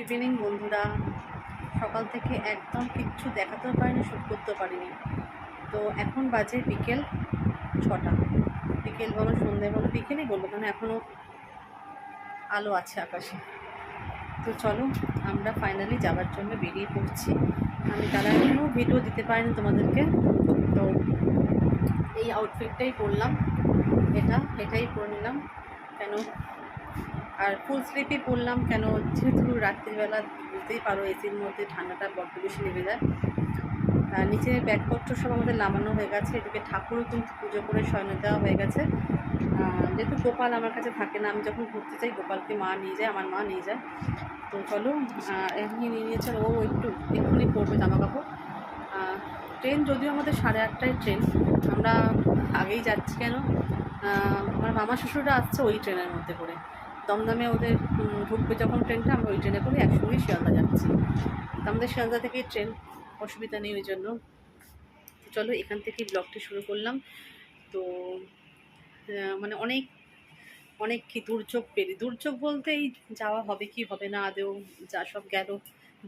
Evening বন্ধুরা। সকাল থেকে একদম কিচ্ছু দেখাতেও পারিনি, শ্যুট করতেও পারিনি। তো এখন বাজে বিকেল ছটা। বিকেল বলো সন্ধে বলো বিকেলই বলব কারণ এখনও আলো আছে আকাশে। তো চলো, আমরা ফাইনালি যাবার জন্য বেরিয়ে পড়ছি। আমি তারা এখনও ভিডিও দিতে পারিনি তোমাদেরকে। তো এই আউটফিটটাই পরলাম। এটা, এটাই পরে নিলাম। কেন আর ফুল স্লিপই পরলাম কেন? যেহেতু রাত্রিবেলা বুঝতেই পারো এসির মধ্যে ঠান্ডাটা বড্ড বেশি নেমে যায়। আর নিচের ব্যাগপত্র সব আমাদের নামানো হয়ে গেছে। এদিকে ঠাকুরও কিন্তু পুজো করে শয়নে দেওয়া হয়ে গেছে। যেহেতু গোপাল আমার কাছে থাকে না, আমি যখন ঘুরতে যাই, গোপালকে মা নিয়ে যায়, আমার মা নিয়ে যায়। তো চলো এমনি নিয়ে নিয়েছেন ও একটু এক্ষুনি পরবে জামা কাপড় ট্রেন যদিও আমাদের সাড়ে আটটায় ট্রেন আমরা আগেই যাচ্ছি কেন? আমার মামা শ্বশুররা আসছে ওই ট্রেনের মধ্যে করে। দমদমে ওদের ঢুকবে যখন ট্রেনটা, আমরা ওই ট্রেনে করে একসঙ্গে শিয়ালদা যাচ্ছি। তো আমাদের শিয়ালদা থেকেই ট্রেন, অসুবিধা নেই ওই জন্য। চলো, এখান থেকেই ব্লগটি শুরু করলাম। তো মানে অনেক অনেক কি দুর্যোগ পেরি দুর্যোগ বলতে এই যাওয়া হবে কি হবে না আদেও যা সব গেল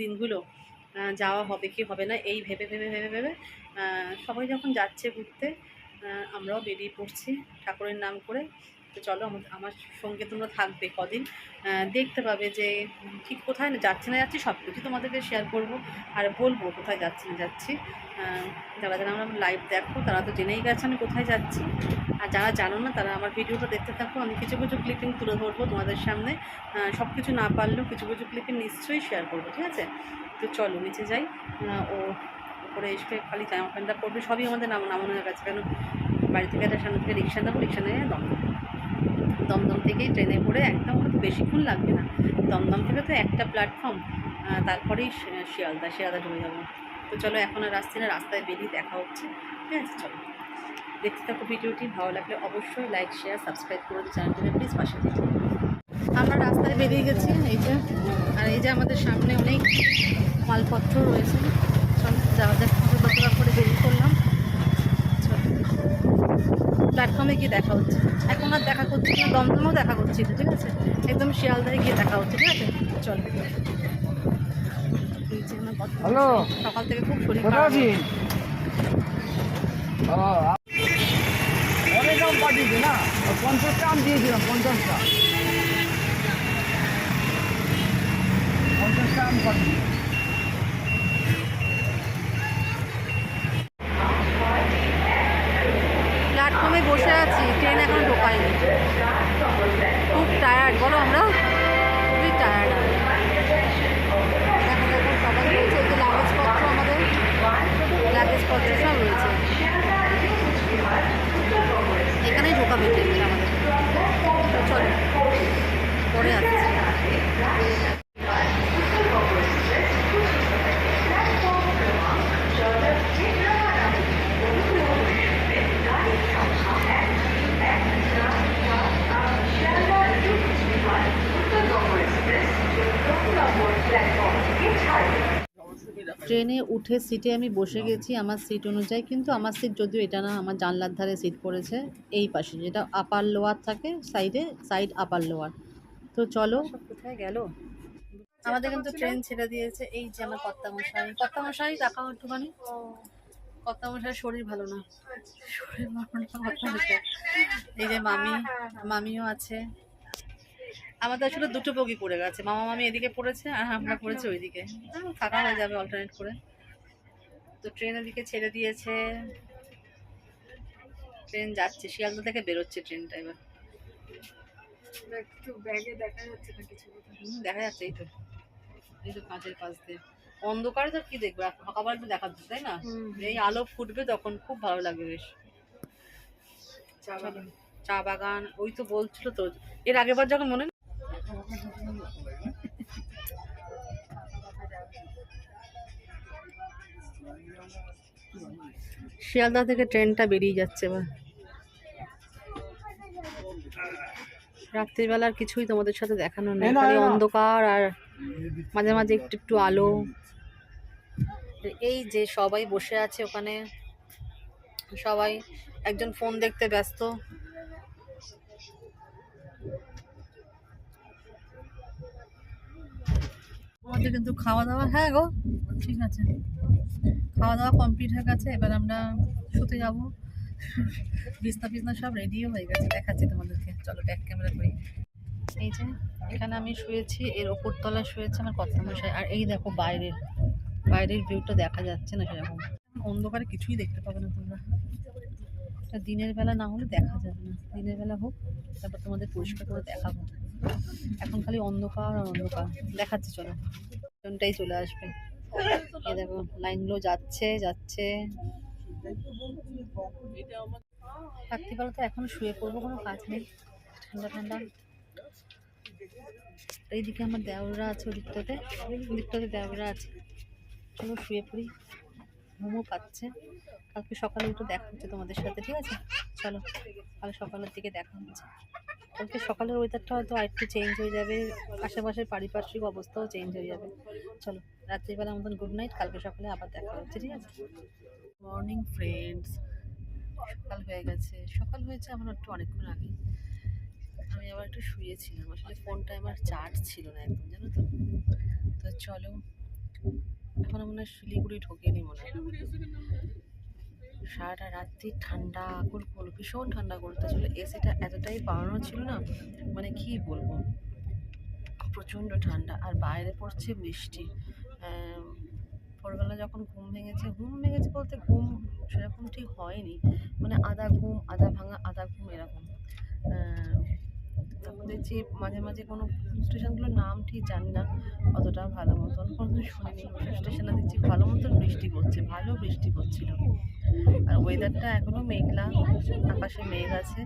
দিনগুলো যাওয়া হবে কি হবে না, এই ভেবে ভেবে ভেবে ভেবে সবাই যখন যাচ্ছে ঘুরতে আমরাও বেরিয়ে পড়ছি ঠাকুরের নাম করে। তো চলো আমার সঙ্গে তোমরা থাকবে কদিন। দেখতে পাবে যে ঠিক কোথায় না, যাচ্ছি না যাচ্ছি সব কিছু তোমাদেরকে শেয়ার করব। আর বলব কোথায় যাচ্ছি না যাচ্ছি। যারা যারা আমরা লাইভ দেখো, তারা তো জেনেই গেছে আমি কোথায় যাচ্ছি। আর যারা জানো না, তারা আমার ভিডিওটা দেখতে থাকো, আমি কিছু কিছু ক্লিপিং তুলে ধরবো তোমাদের সামনে। সব কিছু না পারলেও কিছু কিছু ক্লিপিং নিশ্চয়ই শেয়ার করব, ঠিক আছে? তো চলো, নিচে যাই। ও উপরে এসে খালি জামা প্যান্টটা পরবে, সবই আমাদের নাম নামানো হয়ে গেছে। কেন? বাড়ি থেকে একটা সামনে থেকে রিক্সা নেব, রিক্সা নিয়ে দমদম দমদম থেকেই ট্রেনে করে একদম আমাদের বেশিক্ষণ লাগবে না। দমদম থেকে তো একটা প্ল্যাটফর্ম তারপরেই শিয়ালদা শিয়ালদা ঢুকে যাব। তো চলো এখন আর আসছি না, রাস্তায় বেরিয়ে দেখা হচ্ছে। ঠিক আছে, চলো। দেখতে থাকো ভিডিওটি, ভালো লাগলে অবশ্যই লাইক শেয়ার সাবস্ক্রাইব করে চ্যানেলটিকে প্লিজ পাশে থেকে। আমরা রাস্তায় বেরিয়ে গেছি, এই যে, আর এই যে আমাদের সামনে অনেক মালপত্র রয়েছে। চল যাওয়া যাক দোতলা করে বেরিয়ে পড়লাম প্ল্যাটফর্মে গিয়ে দেখা হচ্ছে। এখন আর দেখা করছি না দমদমেও দেখা করছি না ঠিক আছে? একদম শিয়ালদায় গিয়ে দেখা হচ্ছে ঠিক আছে? চল। হ্যালো। সকাল থেকে খুব শরীর খারাপ। অনেক দাম পাঠিয়েছে না? পঞ্চাশটা আম দিয়েছিলাম পঞ্চাশটা পঞ্চাশটা আম পাঠিয়েছি। এখানেই ঢোকাবে ট্রেনটা আমাদের তো চলো। পরে আসছি ট্রেনে উঠে সিটে আমি বসে গেছি আমার সিট অনুযায়ী কিন্তু আমার সিট যদিও এটা না আমার জানলার ধারে সিট পড়েছে এই পাশে যেটা আপার লোয়ার থাকে সাইডে সাইড আপার লোয়ার তো চলো। কোথায় গেল? আমাদের কিন্তু ট্রেন ছেড়ে দিয়েছে এই যে আমার কর্তা মশাই কর্তা মশাই দেখাও একটুখানি। কর্তা মশাই শরীর ভালো না। শরীর ভালো না এই যে মামি মামিও আছে। আমাদের আসলে দুটো বগি পড়ে গেছে। মামা মামি এদিকে পড়েছে আর আমরা পড়েছি ওইদিকে। থাকা হয়ে যাবে অল্টারনেট করে। তো ট্রেন এদিকে ছেড়ে দিয়েছে। ট্রেন যাচ্ছে শিয়ালদা থেকে বেরোচ্ছে ট্রেনটা এবার। দেখা যাচ্ছে হুম, দেখা যাচ্ছে এই তো। এই তো কাঁচের পাশ দিয়ে। অন্ধকারে তো কি দেখবে? সকালবেলা একটু দেখা যাচ্ছে তাই না? এই আলো ফুটবে তখন খুব ভালো লাগবে বেশ। চা বাগান। ওই তো বলছিল তো এর আগেবার যখন মনে? শিয়ালদা থেকে ট্রেনটা বেরিয়ে যাচ্ছে এবার। রাত্রিবেলার কিছুই তোমাদের সাথে দেখানো নেই খালি অন্ধকার আর মাঝে মাঝে একটু একটু আলো। এই যে সবাই বসে আছে ওখানে সবাই একজন ফোন দেখতে ব্যস্ত। আমাদের কিন্তু খাওয়া দাওয়া হ্যাঁ গো, ঠিক আছে। খাওয়া দাওয়া কমপ্লিট হয়ে গেছে, এবার আমরা শুতে যাব। বিছনা ফিছনা সব রেডিও হয়ে গেছে, দেখাচ্ছি তোমাদেরকে। চলো ব্যাক ক্যামেরা করি। এই যে, এখানে আমি শুয়েছি, এর ওপর তলায় শুয়েছে আমার কত মশাই আর এই দেখো বাইরের বাইরের ভিউটা দেখা যাচ্ছে না সেরকম। অন্ধকারে কিছুই দেখতে পাবে না তোমরা। দিনের বেলা না হলে দেখা যাবে না। দিনের বেলা হোক, তারপর তোমাদের পরিষ্কার করে দেখাবো। এখন খালি অন্ধকার আর অন্ধকার। দেখাচ্ছি, চলো। ট্রেনটাই চলে আসবে। এই দেখো, লাইনগুলো যাচ্ছে যাচ্ছে। রাত্রিবেলা তো, এখন শুয়ে পড়ব, কোনো কাজ নেই? ঠান্ডা ঠান্ডা। এইদিকে আমার দেওরা আছে ওদিকটাতে। ওদিকটাতে দেওরা আছে। চলো, শুয়ে পড়ি। ঘুমও পাচ্ছে কালকে সকালে একটু দেখা হচ্ছে তোমাদের সাথে, ঠিক আছে? চলো, কাল সকালের দিকে দেখা হচ্ছে। কালকে সকালের ওয়েদারটা হয়তো আরেকটু চেঞ্জ হয়ে যাবে, আশেপাশের পারিপার্শ্বিক অবস্থাও চেঞ্জ হয়ে যাবে। চলো রাত্রিবেলা মতন গুড নাইট কালকে সকালে আবার দেখা হচ্ছে, ঠিক আছে? মর্নিং ফ্রেন্ডস সকাল হয়ে গেছে। সকাল হয়েছে আমার একটু অনেকক্ষণ আগে। আমি আবার একটু শুয়েছিলাম। আসলে ফোনটা আমার চার্জ ছিল না একদম, জানো তো? তো চলো, এখন মনে হয় শিলিগুড়ি ঢোকেনি মনে হয়। সারাটা রাত্রি ঠান্ডা কুলকুল ভীষণ ঠান্ডা করতেছিল এসিটা এতটাই বাড়ানো ছিল না মানে কি বলব? প্রচণ্ড ঠান্ডা, আর বাইরে পড়ছে বৃষ্টি ভোরবেলা যখন ঘুম ভেঙেছে ঘুম ভেঙেছে বলতে ঘুম সেরকম ঠিক হয়নি। মানে আধা ঘুম, আধা ভাঙা, আধা ঘুম এরকম। তখন দেখছি মাঝে মাঝে কোনো স্টেশনগুলোর নাম ঠিক জানি না অতটা ভালো মতন কোনো শুনিনি। স্টেশনে দেখছি ভালো মতন বৃষ্টি পড়ছে, ভালো বৃষ্টি পড়ছিল। আর ওয়েদারটা এখনও মেঘলা, আকাশে মেঘ আছে।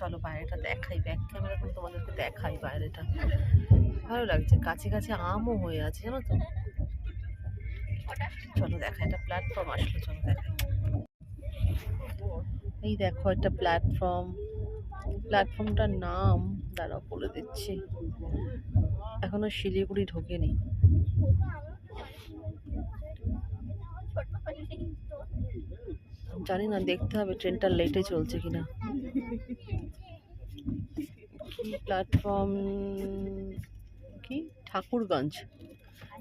চলো বাইরেটা দেখাই ব্যাক ক্যামেরা করে তোমাদেরকে দেখাই বাইরেটা। ভালো লাগছে, কাছে কাছে আমও হয়ে আছে, জানো তো? চলো দেখা একটা প্ল্যাটফর্ম আসলো, চলো দেখা এই দেখো একটা প্ল্যাটফর্ম প্ল্যাটফর্মটার নাম, দাঁড়াও বলে দিচ্ছি। এখনও শিলিগুড়ি ঢোকেনি। জানি না, দেখতে হবে ট্রেনটা লেটে চলছে কিনা। প্ল্যাটফর্ম কি? ঠাকুরগঞ্জ।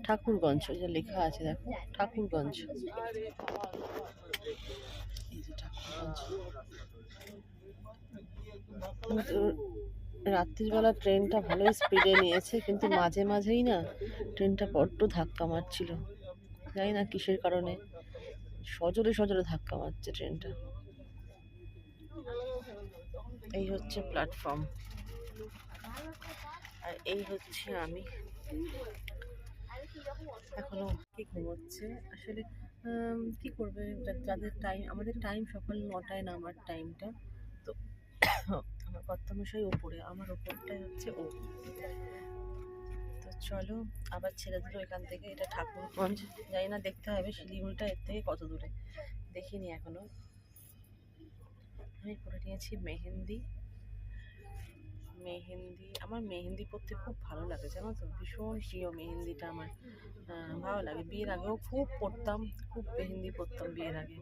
ঠাকুরগঞ্জ, ওই যে লেখা আছে, দেখো। ঠাকুরগঞ্জ। ঠাকুরগঞ্জ। রাত্রিবেলা ট্রেনটা ভালো স্পিডে নিয়েছে, কিন্তু মাঝে মাঝেই না ট্রেনটা বড্ড ধাক্কা মারছিল। জানি না কিসের কারণে। সজোরে সজোরে ধাক্কা মারছে ট্রেনটা। এই হচ্ছে প্ল্যাটফর্ম আর এই হচ্ছে আমি। এখনও কি ঘুমোচ্ছে? আসলে কি করবে? যাদের টাইম আমাদের টাইম সকাল নটায় নামার টাইমটা আমার কর্তামশাই ওপরে, আমার ওপরটাই হচ্ছে ও। তো চলো, আবার ছেড়ে দিল এখান থেকে, এটা ঠাকুরগঞ্জ। জানি না দেখতে হবে, শিলিগুড়িটা এর থেকে কত দূরে। দেখিনি এখনও। আমি করে নিয়েছি মেহেন্দি। মেহেন্দি, আমার মেহেন্দি পরতে খুব ভালো লাগে, জানো তো? ভীষণ প্রিয় মেহেন্দিটা আমার। ভালো লাগে। বিয়ের আগেও খুব পরতাম, খুব মেহেন্দি পরতাম বিয়ের আগে।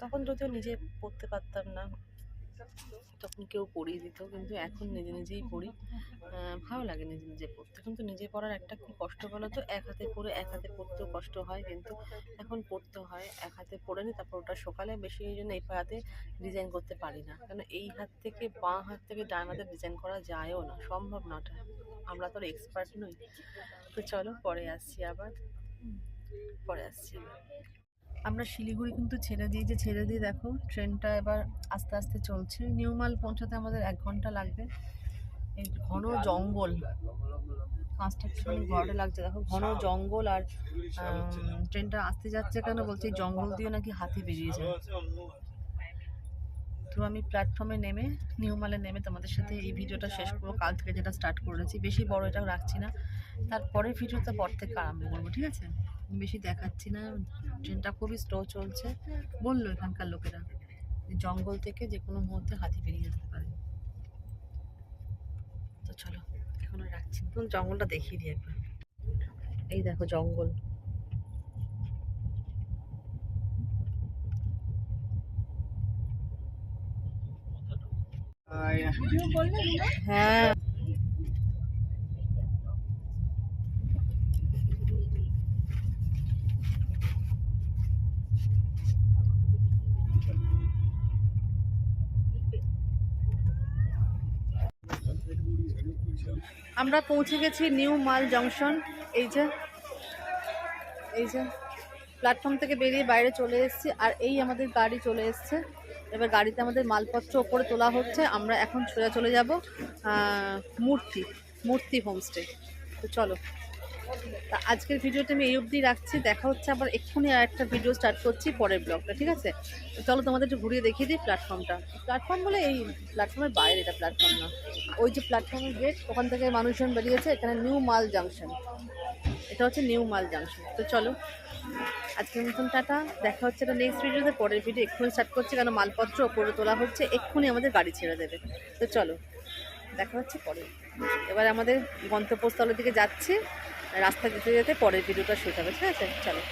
তখন যদিও নিজে পরতে পারতাম না তখন কেউ পড়িয়ে দিত, কিন্তু এখন নিজে নিজেই পড়ি। ভালো লাগে নিজে নিজে পড়তে, কিন্তু নিজে পড়ার একটা কি কষ্ট বলো তো, এক হাতে পড়ে এক হাতে পড়তেও কষ্ট হয়, কিন্তু এখন পড়তে হয়, এক হাতে পড়ে নি, তারপর ওটা সকালে বেশি এই জন্য এই হাতে ডিজাইন করতে পারি না। কেন এই হাত থেকে, বাঁ হাত থেকে ডান হাতে ডিজাইন করা যায়ও না, সম্ভব না ওটা। আমরা তো এক্সপার্ট নই। তো চলো, পরে আসছি আবার। পরে আসছি। আমরা শিলিগুড়ি কিন্তু ছেড়ে দিয়েছি ছেড়ে দিয়ে দেখো, ট্রেনটা এবার আস্তে আস্তে চলছে। নিউমাল পৌঁছাতে আমাদের এক ঘণ্টা লাগবে। এই ঘন জঙ্গল। কাঁচটা ঘরে লাগছে, দেখো, ঘন জঙ্গল আর ট্রেনটা আসতে যাচ্ছে কেন বলছে জঙ্গল দিয়ে নাকি হাতি বেরিয়ে যায়। তো আমি প্ল্যাটফর্মে নেমে নিউমালে নেমে তোমাদের সাথে এই ভিডিওটা শেষ করব। কাল থেকে যেটা স্টার্ট করেছি, বেশি বড় এটাও রাখছি না। তারপরের ভিডিওটা পর থেকে আরম্ভ করব, ঠিক আছে? বেশি দেখাচ্ছি না, ট্রেনটা খুবই স্লো চলছে, বলল এখানকার লোকেরা জঙ্গল থেকে যে কোনো মুহূর্তে হাতি বেরিয়ে আসতে পারে। তো চলো, এখন রাখছি জঙ্গলটা দেখিয়ে দিই একবার। এই দেখো জঙ্গল। হ্যাঁ। আমরা পৌঁছে গেছি নিউ মাল জংশন। এই যে এই যে প্ল্যাটফর্ম থেকে বেরিয়ে বাইরে চলে এসেছি, আর এই আমাদের গাড়ি চলে এসছে। এবার গাড়িতে আমাদের মালপত্র ওপরে তোলা হচ্ছে। আমরা এখন সোজা চলে যাব মূর্তি মূর্তি হোমস্টে তো চলো। তা আজকের ভিডিওটা আমি এই অবধি রাখছি। দেখা হচ্ছে আবার এক্ষুনি আর একটা ভিডিও স্টার্ট করছি পরের ব্লগটা ঠিক আছে? চলো তোমাদের একটু ঘুরিয়ে দেখিয়ে দিই প্ল্যাটফর্মটা প্ল্যাটফর্ম বলে এই প্ল্যাটফর্মের বাইরে এটা প্ল্যাটফর্ম না। ওই যে প্ল্যাটফর্মের গেট ওখান থেকে মানুষজন বেরিয়েছে, এখানে নিউ মাল জাংশন এটা হচ্ছে নিউ মাল জাংশন তো চলো, আজকের মতন টাটা। দেখা হচ্ছে এটা নেক্সট ভিডিওতে পরের ভিডিও এক্ষুনি স্টার্ট করছে, কেন মালপত্র ওপরে তোলা হচ্ছে, এক্ষুনি আমাদের গাড়ি ছেড়ে দেবে। তো চলো, দেখা হচ্ছে পরে। এবার আমাদের গন্তব্যস্থলের দিকে যাচ্ছি। রাস্তা যেতে যেতে পরের ভিডিওটা শুট হবে ঠিক আছে? চলো।